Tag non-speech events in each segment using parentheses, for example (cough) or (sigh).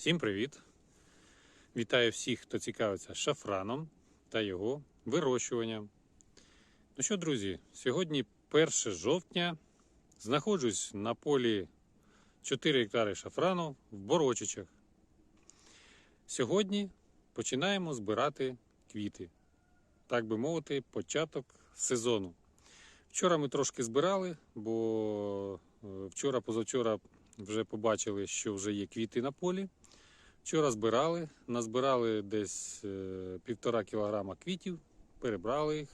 Всім привіт! Вітаю всіх, хто цікавиться шафраном та його вирощуванням. Ну що, друзі, сьогодні 1 жовтня. Знаходжусь на полі 4 гектари шафрану в Борочичах. Сьогодні починаємо збирати квіти. Так би мовити, початок сезону. Вчора ми трошки збирали, бо е, вчора-позавчора вже побачили, що вже є квіти на полі. Вчора збирали, назбирали десь е, півтора кілограма квітів, перебрали їх.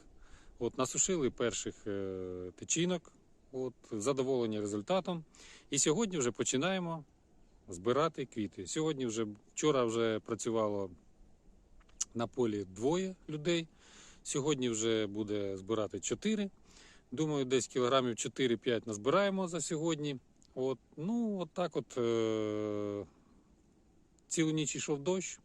От, насушили перших е, тичинок, от, задоволені результатом. І сьогодні вже починаємо збирати квіти. Сьогодні вже вчора вже працювало на полі двоє людей. Сьогодні вже буде збирати чотири. Думаю, десь кілограмів 4-5 назбираємо за сьогодні. От, ну, от так от. Е- Цілу ніч йшов дощ,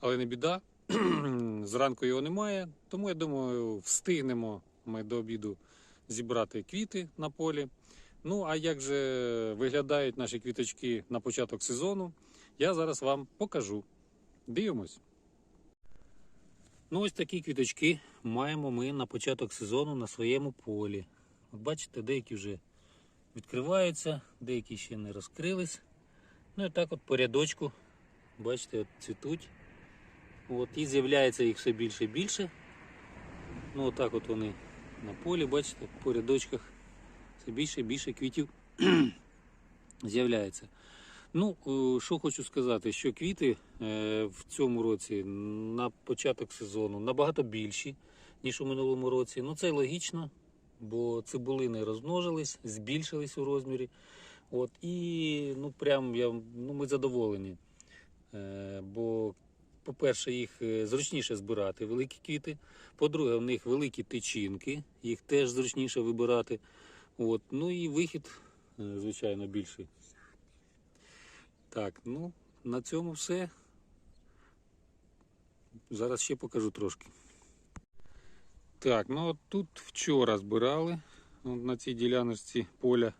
але не біда. (clears throat) Зранку його немає. Тому я думаю, встигнемо ми до обіду зібрати квіти на полі. Ну, а як же виглядають наші квіточки на початок сезону, я зараз вам покажу. Дивимось. Ну, ось такі квіточки маємо ми на початок сезону на своєму полі. От бачите, деякі вже відкриваються, деякі ще не розкрились. Ну і так от по рядочку Бачите, от цвітуть. От, і з'являється їх все більше і більше. Ну отак от вони на полі, бачите, по рядочках все більше і більше квітів (clears throat) з'являється. Ну, е, що хочу сказати, що квіти е, в цьому році на початок сезону набагато більші, ніж у минулому році. Ну це логічно, бо цибулини розмножились, збільшились у розмірі. От, і ну, прям я, ну, ми задоволені. Е, бо, по-перше, їх е, зручніше збирати, великі квіти. По-друге, в них великі тичинки, їх теж зручніше вибирати. От. Ну і вихід, е, звичайно, більший. Так, ну, на цьому все. Зараз ще покажу трошки. Так, ну от тут вчора збирали на цій діляночці поля.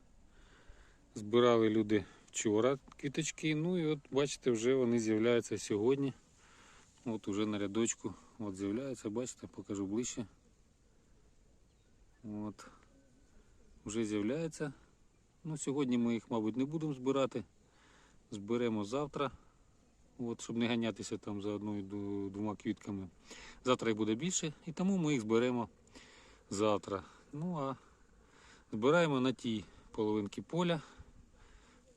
Збирали люди вчора квіточки. Ну і от бачите, вже вони з'являються сьогодні. От уже на рядочку от з'являються, бачите, покажу ближче. От. Вже з'являється. Ну, Сьогодні ми їх, мабуть, не будемо збирати. Зберемо завтра, от, щоб не ганятися там за одною двома квітками. Завтра їх буде більше, і тому ми їх зберемо завтра. Ну а збираємо на тій половинці поля.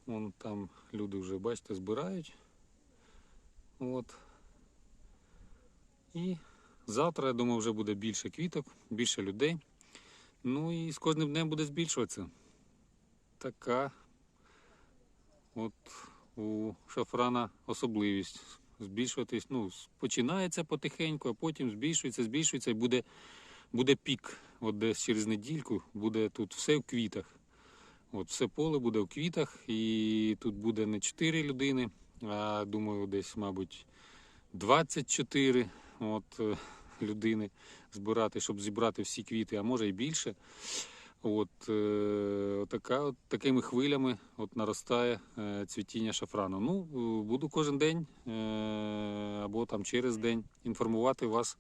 Вон там люди вже, бачите, збирають. От. І завтра, я думаю, вже буде більше квіток, більше людей. Ну і з кожним днем буде збільшуватися. Така от у шафрана особливість. Збільшуватись, ну, починається потихеньку, а потім збільшується, збільшується і буде буде пік. От десь через недільку буде тут все в квітах. От Все поле буде в квітах, і тут буде не 4 людини, а думаю, десь, мабуть, 24 от, е, людини збирати, щоб зібрати всі квіти, а може і більше. От, е, така, от Такими хвилями от наростає е, цвітіння шафрану. Ну, Буду кожен день або там через день інформувати вас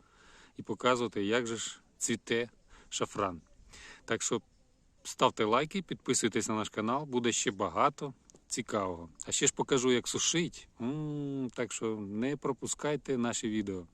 і показувати, як же ж цвіте шафран. Так що ставте лайки, підписуйтесь на наш канал, буде ще багато цікавого. А ще ж покажу, як сушить. М -м, так що не пропускайте наші відео.